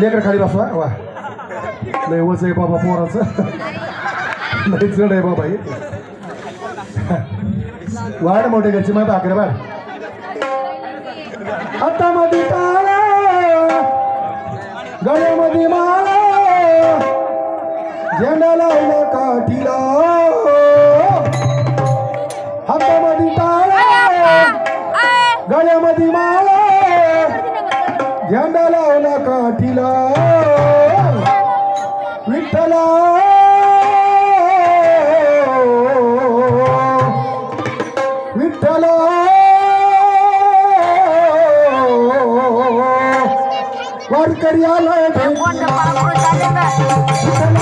लेकर खाली बसवा. वा. लय वच आहे बाबा पोराचं. लय चढ आहे बाबा वाढ मोठे घरची माहिती आकरे बाळ हातामध्ये ताला गळ्यामध्ये माला झेंडा लावला काठीला. टाळा गळ्यामध्ये माळा. झेंडा लावला काठीला. विठ्ठला. विठ्ठला. वारकरी. विठ्ठला.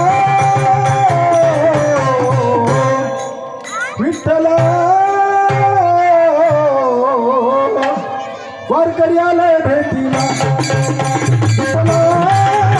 करी